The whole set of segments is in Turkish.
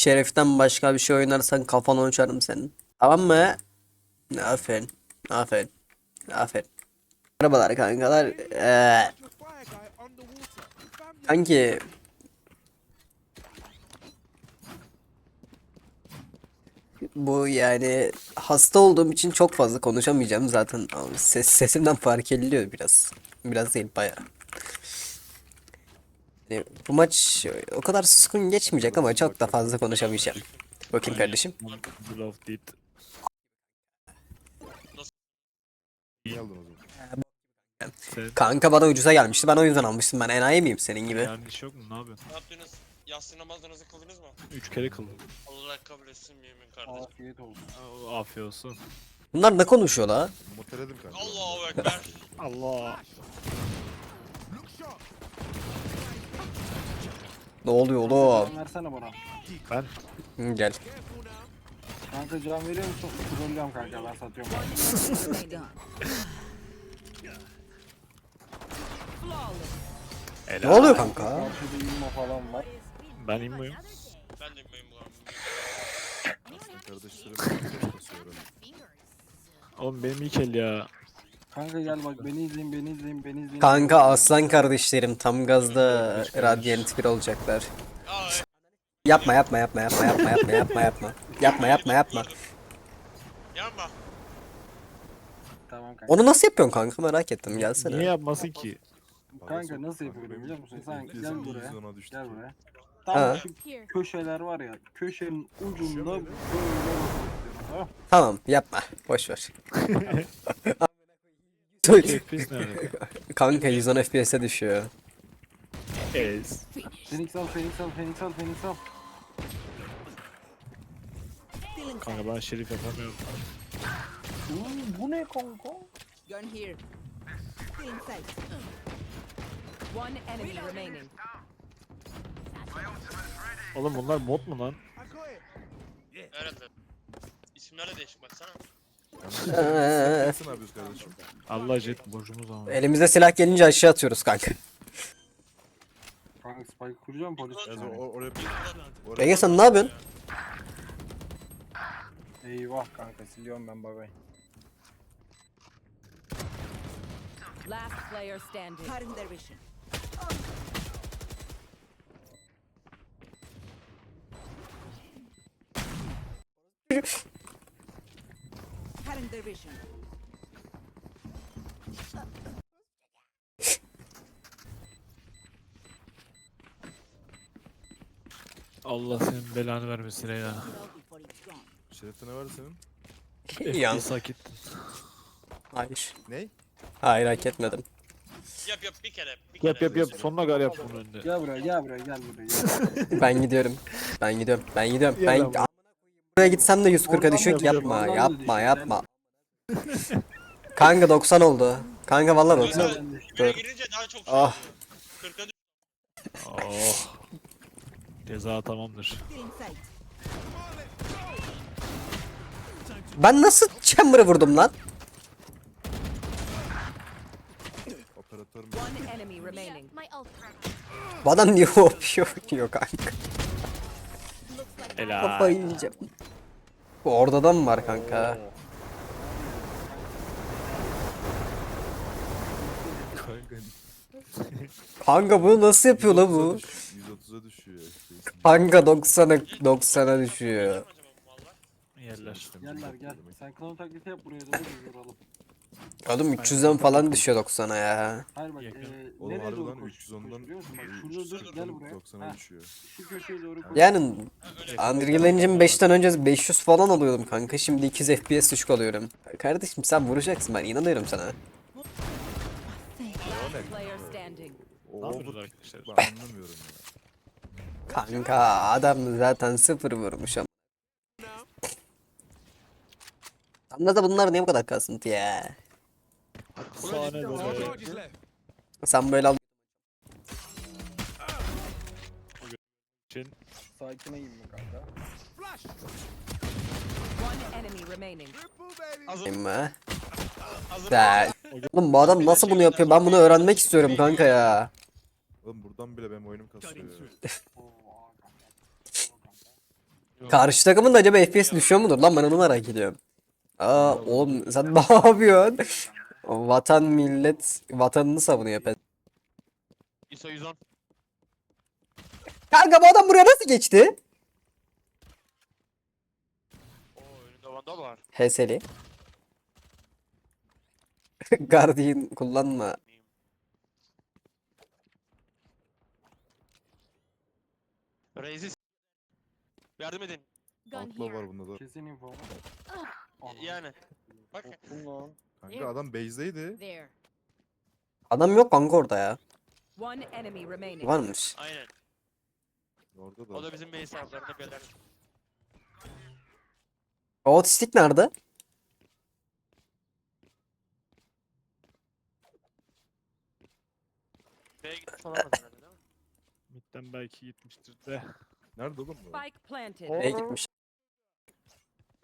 Şereften başka bir şey oynarsan kafanı uçarım senin. Tamam mı? Aferin. Aferin. Aferin. Merhabalar kankalar. Ee, kanki bu yani hasta olduğum için çok fazla konuşamayacağım zaten ses sesimden fark ediliyor biraz. Biraz değil bayağı. Yani bu maç o kadar suskun geçmeyecek ama çok da fazla konuşamayacağım. Bakayım kardeşim. Kanka bana ucuza gelmişti. Ben o yüzden almıştım. Ben enayi miyim senin gibi? yanlış yok mu? Ne yapıyorsun? Ne yaptınız? Yatsı namazlarınızı kıldınız mı? Üç kere kıldım. Allah kabul etsin mümin kardeşim. Afiyet olsun. Afiyet olsun. Bunlar ne konuşuyor la? Moteledim kanka. Allahu ekber. Allah. Ne oluyor oğlum? Can versene bana. Ben Hı, Gel. Kanka can veriyor musun? Trollüyorum kanka ben satıyorum. Ne oluyor kanka? Karşıda falan var. Ben immuyum. Ben de mümin bu arada. Kardeşlerim basıyor öyle. Oğlum benim ilk el ya. Kanka gel bak beni izleyin beni izleyin beni izleyin. Kanka aslan kardeşlerim tam gazda Radiant 1 olacaklar. Yapma yapma yapma yapma yapma yapma yapma yapma. Yapma yapma yapma. Yapma. Tamam kanka. Onu nasıl yapıyorsun kanka merak ettim Niye gelsene. yapmasın ki? Kanka nasıl yapıyorum biliyor musun? Sen gel buraya. Gel buraya. Ha. Tam şu köşeler var ya. Köşenin ucunda böyle. Tamam yapma. Boş ver. FPS nerede? kanka 110 FPS'e düşüyor. Ez. Phoenix al Phoenix al Phoenix al Phoenix al. Kanka ben şerif yapamıyorum. Uuu, bu ne kanka? Gun here. Still in sight. One enemy remaining. Oğlum bunlar mod mu lan? Evet. İsimler de değişik baksana. Ne yapıyoruz kardeşim? Allah jet borcumuz ama. Elimize silah gelince aşağı atıyoruz kanka. Kanka spike kuracağım polis oraya oraya Ege sen ne yapıyorsun? Eyvah kanka siliyorum ben babay. Last player standing. Cutting their vision. Cutting their vision. Allah senin belanı vermesin gone. Şerefte ne var senin? Yan. FPS hak ettin. Hayır. Ney? Hayır hak etmedim. Yap yap bir kere. Bir Yap kere. yap yap sonuna kadar yap bunun önünde. Gel buraya gel buraya gel buraya. Gel. Ben gidiyorum. Ben gidiyorum. Ben gidiyorum. Ben bu. buraya gitsem de 140'a Oradan düşük da yapma. oradan da Yapma yapma. Kanka 90 oldu. Kanka vallahi 90. Kanka, Dur. Girince daha çok şey Ah. oluyor. 40'a düş. Oh. Ceza tamamdır. Ben nasıl chamber'ı vurdum lan? Operatörüm. One enemy remaining. Bu adam niye yapıyor diyor kanka. Helal. Kafayı yiyeceğim. Bu orada da mı var kanka? Kanka Kanka bunu nasıl yapıyor la 130'a bu? düş- 130'a düşüyor. Kanka 90'a 90'a düşüyor. Yerler. Yerler gel. Sen klon taklidi yap buraya doğru biz vuralım. Oğlum 300'den falan düşüyor 90'a ya. Hayır bak Yakın. Oğlum nereye doğru harbiden koş? 310'dan koş biliyor musun? Bak şurada dur gel buraya. 90'a Ha, düşüyor. şu köşeye doğru koş. Yani. Unreal Engine 5'ten önce 500 falan alıyordum kanka. Şimdi 200 FPS düşük alıyorum. Kardeşim sen vuracaksın ben inanıyorum sana. O ne? Player standing. O Ne yapıyoruz bu- arkadaşlar? Ben anlamıyorum ya. Kanka adam zaten sıfır vurmuş ama. Tam da bunlar niye bu kadar kasıntı ya? Sahne böyle. Sen böyle al. için Sakine in mi kanka? One enemy remaining. mı? Hazır Ya. Oğlum bu adam nasıl bunu yapıyor? Ben bunu öğrenmek istiyorum kanka ya. Oğlum buradan bile benim oyunum kasıyor. Karşı takımın da acaba FPS düşüyor mudur lan ben onu merak ediyorum. Aa oğlum sen ne yapıyorsun? Vatan millet vatanını savunuyor pes. ISO 110. Kanka bu adam buraya nasıl geçti? Oo önünde vandal var. HS'li. Guardian kullanma. Reis Yardım edin. Gun here. var bunda da. Kesin info var. Yani. Bak. Kanka adam base'deydi. There. Adam yok kanka orada ya. One enemy remaining. Varmış. Aynen. Orada da. O da bizim base hesaplarında beyler. O otistik nerede? B'ye gitmiş olamaz herhalde değil mi? Mid'den belki gitmiştir de. Nerede oğlum bu? Spike planted. B'ye gitmiş.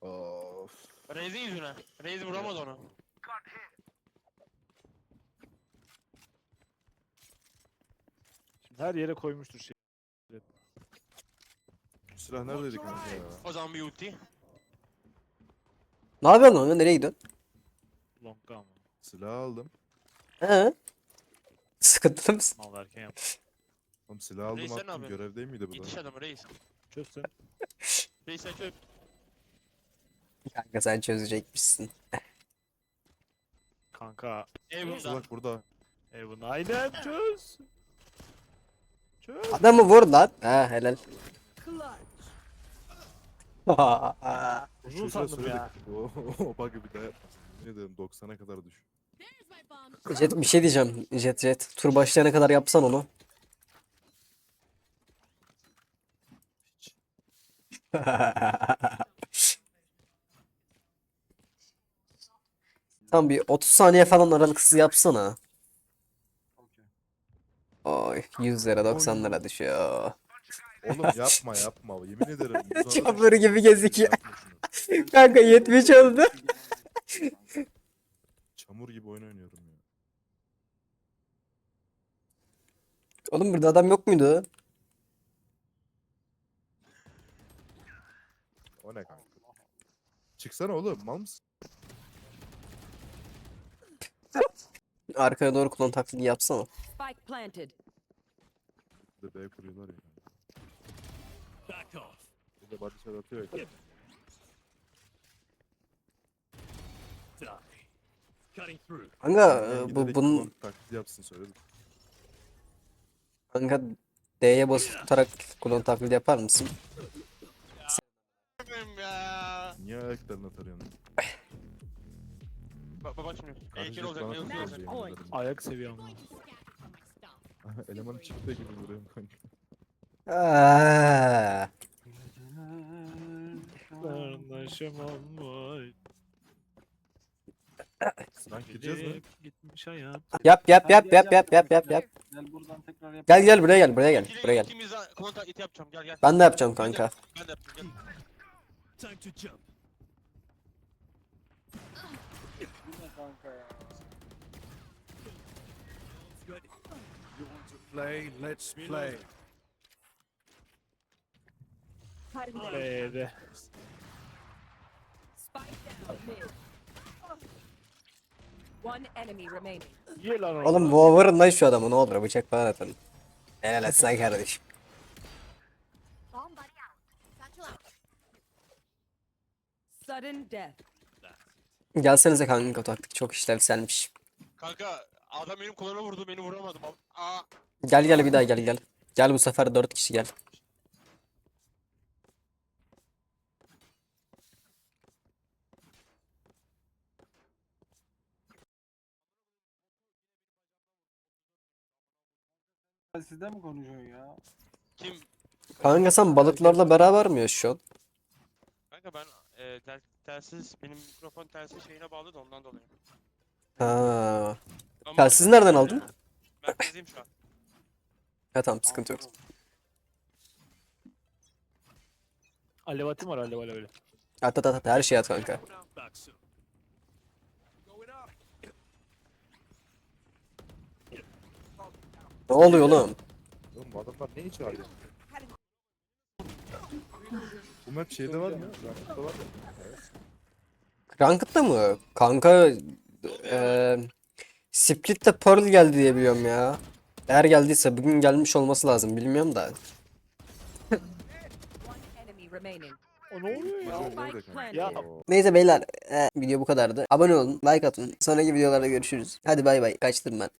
Of. Reis'in yüzüne. Reis vuramadı onu. Şimdi her yere koymuştur şey. Silah neredeydi kanka ya? O zaman bir ulti. Ne yapıyorsun lan? Nereye gidiyorsun? Long'da ama. Silah aldım. He? Sıkıntılı mısın? Mal erken yap. Oğlum silah aldım Reis sen ne attım. yapıyorsun? Görev değil miydi bu Yetiş da? adamı reis. Çöz sen. Reis sen çöp. Kanka sen çözecekmişsin. Kanka. Ev bunda. Salak burada. Evan aynen çöz. Çöz. Adamı vur lan. Ha helal. Uzun Çocuğa sandım söyledik. ya. O, o bug'ı bir daha yapmasın. Ne dedim 90'a kadar düş. Jet bir şey diyeceğim. Jet jet. Tur başlayana kadar yapsan onu. Tam bir 30 saniye falan aralıksız yapsana. Oy 100 lira 90 lira düşüyor. Oğlum yapma yapma. Yemin ederim. düş. gibi şunu. Kanka 70 oldu. Çamur gibi oyun oynuyorum ya. Oğlum burada adam yok muydu? O ne kanka? Çıksana oğlum mal mısın? Arkaya doğru kullan taklidi yapsana. Spike planted. Bir de B kuruyorlar ya. Bir de body shot atıyor ya. Kanka e, bu bunun Taklit yapsın söyledim. kanka D'ye basıp tutarak kullan taklidi yapar mısın? Benim ya. Niye ayaklarına tarıyorsun? Heykel olacak. bana yemin ederim. Ayak seviye ama. Elemanın çıktı gibi vuruyorum kanka. Aa, Kardeşimam vay. Lan gideceğiz mi? Gitmiş ayağım. Yap yap yap yap yap yap yap yap. Gel buradan tekrar yap. Gel gel buraya gel buraya gel buraya gel. İkimiz kontak it yapacağım gel gel. Ben de yapacağım kanka. Ben de yapacağım gel. Bu ne kanka ya? Play, let's play. B'de. Spike down mid. One enemy remaining. Ye lan onu. Oğlum bu vurun lan şu adamı ne olur bıçak falan atalım. Helal et sen kardeşim. Sudden death. Gelsenize kanka taktik çok işlevselmiş. Kanka adam benim koluna vurdu beni vuramadım. Aa. Gel gel bir daha gel gel. Gel bu sefer 4 kişi gel. Sizde mi konuşuyorsun ya? Kim? Kanka sen balıklarla beraber mi yaşıyorsun? Kanka ben e, tel, telsiz benim mikrofon telsiz şeyine bağlı da ondan dolayı. Ha. Ama, Telsiz nereden aldın? Merkeziyim şu an. Ya tamam sıkıntı yok. Alev atayım var alev alev alev. At at at at, her şey at kanka. Ne oluyor oğlum? Oğlum bu adamlar ne içi arıyor? Bu map şeyde var mı? Rankta var mı? Evet. Ranked'da mı? Kanka eee Split'te Pearl geldi diye biliyorum ya. Eğer geldiyse bugün gelmiş olması lazım bilmiyorum da. O ne oluyor ya? Ya. Neyse beyler eee, video bu kadardı. Abone olun, like atın. Sonraki videolarda görüşürüz. Hadi bay bay. Kaçtım ben.